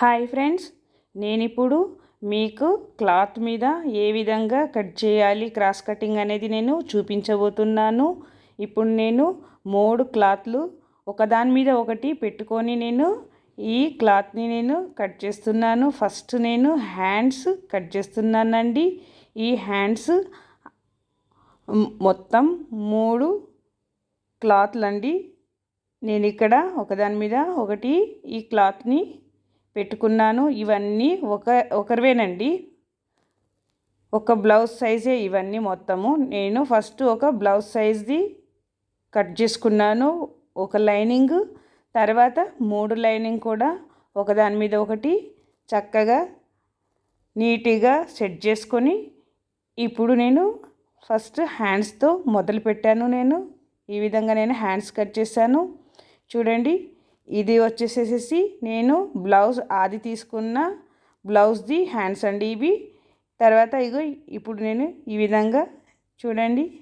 Hi friends నేను ఇప్పుడు మీకు క్లాత్ మీద ఏ విధంగా కట్ చేయాలి క్రాస్ కటింగ్ అనేది నేను చూపించబోతున్నాను. ఇప్పుడు నేను మూడు క్లాత్లు ఒకదాని మీద ఒకటి పెట్టుకొని నేను ఈ క్లాత్ని నేను కట్ చేస్తున్నాను. ఫస్ట్ నేను హ్యాండ్స్ కట్ చేస్తున్నానండి. ఈ హ్యాండ్స్ మొత్తం మూడు క్లాత్లు అండి నేను ఇక్కడ ఒకదాని మీద ఒకటి ఈ క్లాత్ని పెట్టుకున్నాను. ఇవన్నీ ఒక ఒకరివేనండి. ఒక బ్లౌజ్ సైజే ఇవన్నీ మొత్తము. నేను ఫస్ట్ ఒక బ్లౌజ్ సైజ్ది కట్ చేసుకున్నాను. ఒక లైనింగ్ తర్వాత మూడు లైనింగ్ కూడా ఒకదాని మీద ఒకటి చక్కగా నీట్గా సెట్ చేసుకొని ఇప్పుడు నేను ఫస్ట్ హ్యాండ్స్తో మొదలు పెట్టాను నేను. ఈ విధంగా నేను హ్యాండ్స్ కట్ చేశాను. చూడండి ఇది వచ్చేసేసి నేను బ్లౌజ్ ఆది తీసుకున్న బ్లౌజ్ది హ్యాండ్స్ అండి ఇవి. తర్వాత ఇగో ఇప్పుడు నేను ఈ విధంగా చూడండి.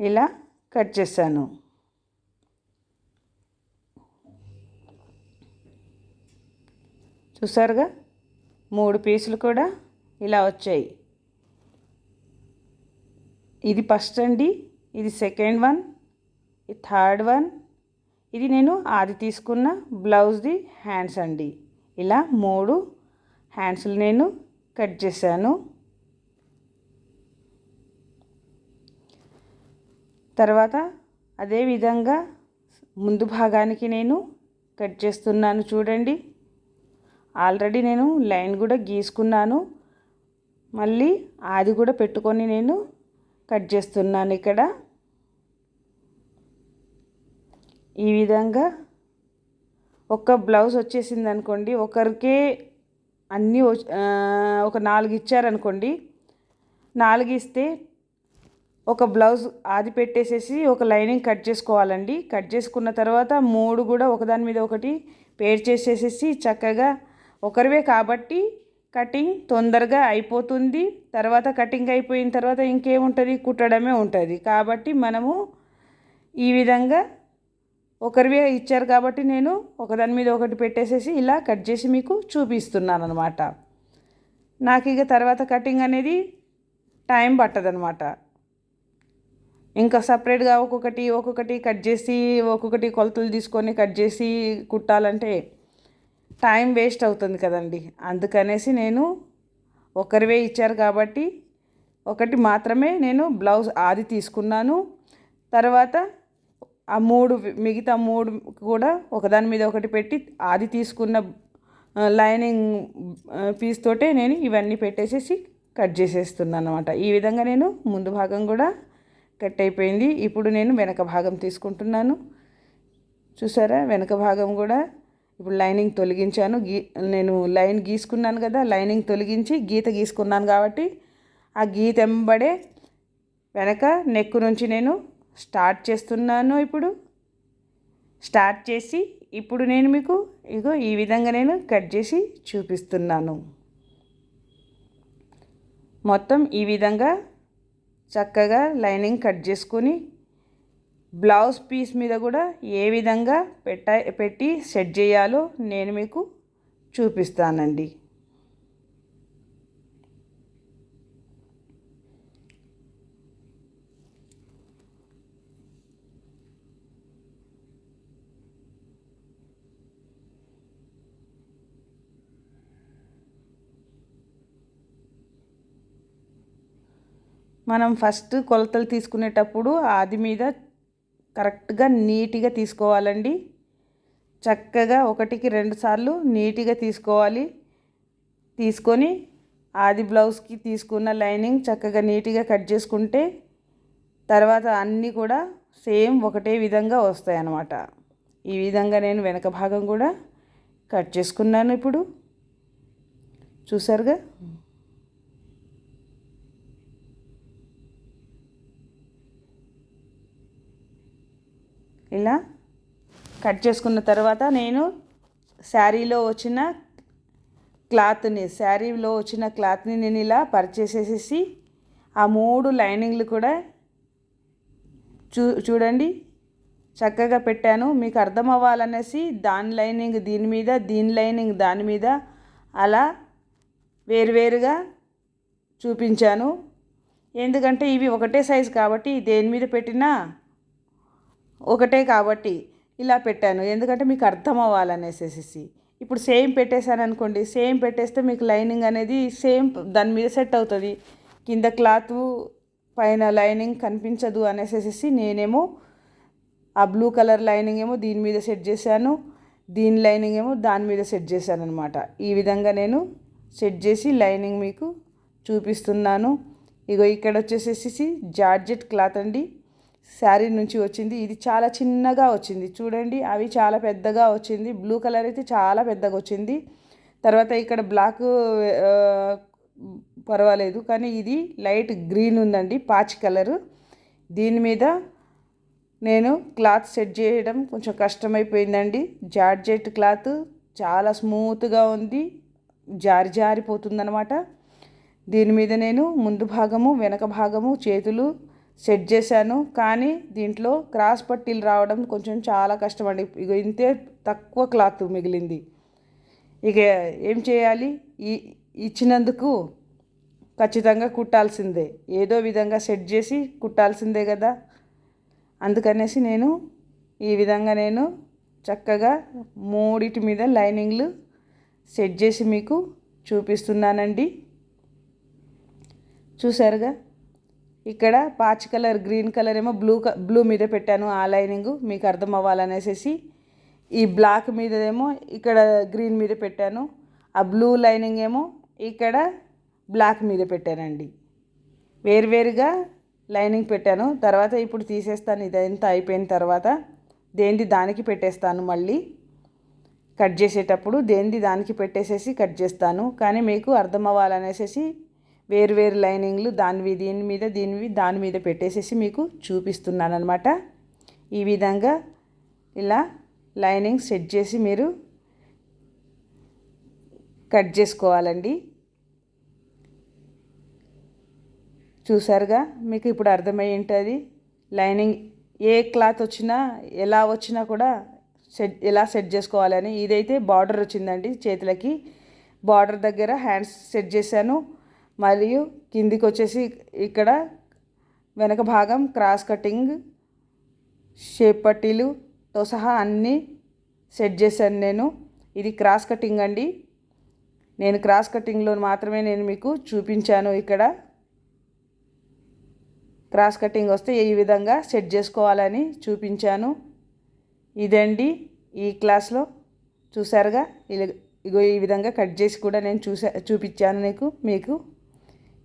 ఇలా కట్ చేశాను. చూసారుగా? మూడు పీసులు కూడా ఇలా వచ్చాయి. ఇది ఫస్ట్ అండి. ఇది సెకండ్ వన్. ఇది థర్డ్ వన్. ఇది నేను ఆది తీసుకున్న బ్లౌజ్ది హ్యాండ్స్ అండి. ఇలా మూడు హ్యాండ్స్లు నేను కట్ చేశాను. తర్వాత అదే విధంగా ముందు భాగానికి నేను కట్ చేస్తున్నాను చూడండి. ఆల్రెడీ నేను లైన్ కూడా గీసుకున్నాను. మళ్ళీ ఆది కూడా పెట్టుకొని నేను కట్ చేస్తున్నాను ఇక్కడ. ఈ విధంగా ఒక బ్లౌజ్ వచ్చేసింది అనుకోండి ఒకరికే అన్నీ ఒక నాలుగు ఇచ్చారనుకోండి నాలుగు ఇస్తే ఒక బ్లౌజ్ ఆది పెట్టేసేసి ఒక లైనింగ్ కట్ చేసుకోవాలండి. కట్ చేసుకున్న తర్వాత మూడు కూడా ఒకదాని మీద ఒకటి పేర్ చేసేసేసి చక్కగా ఒకరివే కాబట్టి కటింగ్ తొందరగా అయిపోతుంది. తర్వాత కటింగ్ అయిపోయిన తర్వాత ఇంకేముంటుంది? కుట్టడమే ఉంటుంది. కాబట్టి మనము ఈ విధంగా ఒకరివే ఇచ్చారు కాబట్టి నేను ఒకదాని మీద ఒకటి పెట్టేసేసి ఇలా కట్ చేసి మీకు చూపిస్తున్నాను అనమాట నాకు ఇక తర్వాత కటింగ్ అనేది టైం పట్టదనమాట ఇంకా సపరేట్గా ఒక్కొక్కటి ఒక్కొక్కటి కట్ చేసి ఒక్కొక్కటి కొలతలు తీసుకొని కట్ చేసి కుట్టాలంటే టైం వేస్ట్ అవుతుంది కదండి. అందుకనేసి నేను ఒకరివే ఇచ్చారు కాబట్టి ఒకటి మాత్రమే నేను బ్లౌజ్ ఆది తీసుకున్నాను. తర్వాత ఆ మూడు మిగతా మూడు కూడా ఒకదాని మీద ఒకటి పెట్టి అది తీసుకున్న లైనింగ్ పీస్ తోటే నేను ఇవన్నీ పెట్టేసేసి కట్ చేసేస్తున్నాను అనమాట ఈ విధంగా నేను ముందు భాగం కూడా కట్ అయిపోయింది. ఇప్పుడు నేను వెనక భాగం తీసుకుంటున్నాను. చూసారా? వెనక భాగం కూడా ఇప్పుడు లైనింగ్ తొలగించాను. గీ నేను లైన్ గీసుకున్నాను కదా లైనింగ్ తొలగించి గీత గీసుకున్నాను కాబట్టి ఆ గీత వెనక నెక్ నుంచి నేను స్టార్ట్ చేస్తున్నాను ఇప్పుడు. స్టార్ట్ చేసి ఇప్పుడు నేను మీకు ఇగో ఈ విధంగా నేను కట్ చేసి చూపిస్తున్నాను. మొత్తం ఈ విధంగా చక్కగా లైనింగ్ కట్ చేసుకొని బ్లౌజ్ పీస్ మీద కూడా ఏ విధంగా పెట్ట పెట్టి సెట్ చేయాలో నేను మీకు చూపిస్తానండి. మనం ఫస్ట్ కొలతలు తీసుకునేటప్పుడు ఆది మీద కరెక్ట్గా నీట్గా తీసుకోవాలండి. చక్కగా ఒకటికి రెండు సార్లు నీట్గా తీసుకోవాలి. తీసుకొని ఆది బ్లౌజ్కి తీసుకున్న లైనింగ్ చక్కగా నీట్గా కట్ చేసుకుంటే తర్వాత అన్నీ కూడా సేమ్ ఒకటే విధంగా వస్తాయి అన్నమాట ఈ విధంగా నేను వెనక భాగం కూడా కట్ చేసుకున్నాను ఇప్పుడు. చూసారుగా? ఇలా కట్ చేసుకున్న తర్వాత నేను శారీలో వచ్చిన క్లాత్ని శారీలో వచ్చిన క్లాత్ని నేను ఇలా పరిచేసేసేసి ఆ మూడు లైనింగ్లు కూడా చూ చూడండి చక్కగా పెట్టాను. మీకు అర్థం అవ్వాలనేసి దాని లైనింగ్ దీని మీద దీని లైనింగ్ దాని మీద అలా వేరువేరుగా చూపించాను. ఎందుకంటే ఇవి ఒకటే సైజు కాబట్టి దేని మీద పెట్టినా ఒకటే కాబట్టి ఇలా పెట్టాను. ఎందుకంటే మీకు అర్థం అవ్వాలనేసేసి ఇప్పుడు సేమ్ పెట్టేశాను అనుకోండి సేమ్ పెట్టేస్తే మీకు లైనింగ్ అనేది సేమ్ దాని మీద సెట్ అవుతుంది. కింద క్లాత్ పైన లైనింగ్ కనిపించదు అనేసేసి నేనేమో ఆ బ్లూ కలర్ లైనింగ్ ఏమో దీని మీద సెట్ చేశాను దీని లైనింగ్ ఏమో దాని మీద సెట్ చేశాను అనమాట ఈ విధంగా నేను సెట్ చేసి లైనింగ్ మీకు చూపిస్తున్నాను. ఇగో ఇక్కడ వచ్చేసేసి జార్జెట్ క్లాత్ అండి. శారీ నుంచి వచ్చింది. ఇది చాలా చిన్నగా వచ్చింది. చూడండి అవి చాలా పెద్దగా వచ్చింది. బ్లూ కలర్ అయితే చాలా పెద్దగా వచ్చింది. తర్వాత ఇక్కడ బ్లాక్ పర్వాలేదు. కానీ ఇది లైట్ గ్రీన్ ఉందండి పాచ్ కలరు. దీని మీద నేను క్లాత్ సెట్ చేయడం కొంచెం కష్టమైపోయిందండి. జార్జెట్ క్లాత్ చాలా స్మూత్గా ఉంది జారి జారిపోతుందనమాట దీని మీద నేను ముందు భాగము వెనక భాగము చేతులు సెట్ చేశాను కానీ దీంట్లో క్రాస్ పట్టీలు రావడం కొంచెం చాలా కష్టమండి. ఇక ఇంతే తక్కువ క్లాత్ మిగిలింది. ఇక ఏం చేయాలి? ఈ ఇచ్చినందుకు ఖచ్చితంగా కుట్టాల్సిందే. ఏదో విధంగా సెట్ చేసి కుట్టాల్సిందే కదా. అందుకనేసి నేను ఈ విధంగా నేను చక్కగా మూడిటి మీద లైనింగ్లు సెట్ చేసి మీకు చూపిస్తున్నానండి. చూసారుగా ఇక్కడ పాచ్ కలర్ గ్రీన్ కలర్ ఏమో బ్లూ బ్లూ మీద పెట్టాను ఆ లైనింగ్. మీకు అర్థం అవ్వాలనేసి ఈ బ్లాక్ మీదేమో ఇక్కడ గ్రీన్ మీద పెట్టాను. ఆ బ్లూ లైనింగ్ ఏమో ఇక్కడ బ్లాక్ మీద పెట్టానండి. వేరువేరుగా లైనింగ్ పెట్టాను. తర్వాత ఇప్పుడు తీసేస్తాను. ఇదంతా అయిపోయిన తర్వాత దేనిది దానికి పెట్టేస్తాను మళ్ళీ. కట్ చేసేటప్పుడు దేనిది దానికి పెట్టేసేసి కట్ చేస్తాను. కానీ మీకు అర్థం అవ్వాలనేసి వేరు వేరు లైనింగ్లు దానివి దీని మీద దీనివి దాని మీద పెట్టేసేసి మీకు చూపిస్తున్నాను అనమాట ఈ విధంగా ఇలా లైనింగ్ సెట్ చేసి మీరు కట్ చేసుకోవాలండి. చూసారుగా? మీకు ఇప్పుడు అర్థమై ఉంటుంది. లైనింగ్ ఏ క్లాత్ వచ్చినా ఎలా వచ్చినా కూడా సెట్ ఎలా సెట్ చేసుకోవాలని ఇదైతే బార్డర్ వచ్చిందండి చేతులకి. బార్డర్ దగ్గర హ్యాండ్స్ సెట్ చేశాను. మరియు కిందికి వచ్చేసి ఇక్కడ వెనక భాగం క్రాస్ కటింగ్ షేప్ పట్టీలుతో సహా అన్నీ సెట్ చేశాను నేను. ఇది క్రాస్ కటింగ్ అండి. నేను క్రాస్ కటింగ్లో మాత్రమే నేను మీకు చూపించాను ఇక్కడ. క్రాస్ కటింగ్ వస్తే ఈ విధంగా సెట్ చేసుకోవాలని చూపించాను. ఇదండి ఈ క్లాస్లో. చూసారుగా ఇగో ఈ విధంగా కట్ చేసి కూడా నేను చూసా చూపించాను నీకు మీకు.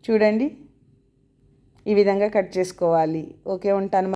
చూడండి. ఈ విధంగా కట్ చేసుకోవాలి. ఓకే ఉంటాను.